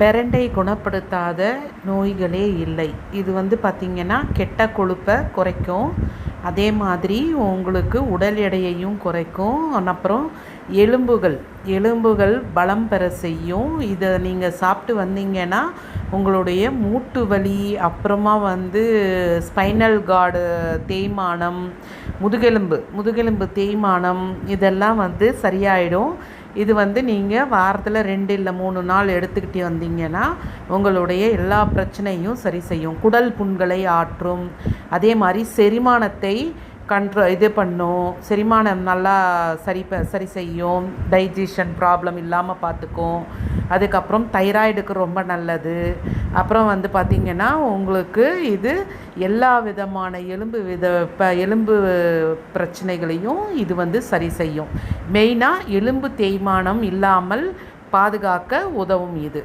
பெரண்டை குணப்படுத்தாத நோய்களே இல்லை. இது வந்து பார்த்திங்கன்னா கெட்ட கொழுப்பை குறைக்கும். அதே மாதிரி உங்களுக்கு உடல் எடையையும் குறைக்கும். அப்புறம் எலும்புகள் எலும்புகள் பலம் பெற செய்யும். இதை நீங்கள் சாப்பிட்டு வந்தீங்கன்னா உங்களுடைய மூட்டு வலி அப்புறமா வந்து ஸ்பைனல் கார்டு தேய்மானம் முதுகெலும்பு முதுகெலும்பு தேய்மானம் இதெல்லாம் வந்து சரியாயிடும். இது வந்து நீங்கள் வாரத்தில் ரெண்டு இல்லை மூணு நாள் எடுத்துக்கிட்டு வந்தீங்கன்னா உங்களுடைய எல்லா பிரச்சனையும் சரி செய்யும். குடல் புண்களை ஆற்றும். அதே மாதிரி செரிமானத்தை கண்ட்ரோ இது பண்ணும். செரிமானம் நல்லா சரி ப சரி செய்யும். டைஜஷன் ப்ராப்ளம் இல்லாமல் பார்த்துக்கும். அதுக்கப்புறம் தைராய்டுக்கு ரொம்ப நல்லது. அப்புறம் வந்து பார்த்திங்கன்னா உங்களுக்கு இது எல்லா விதமான எலும்பு வித ப எலும்பு பிரச்சனைகளையும் இது வந்து சரி செய்யும். மெயினாக எலும்பு தேய்மானம் இல்லாமல் பாதுகாக்க உதவும் இது.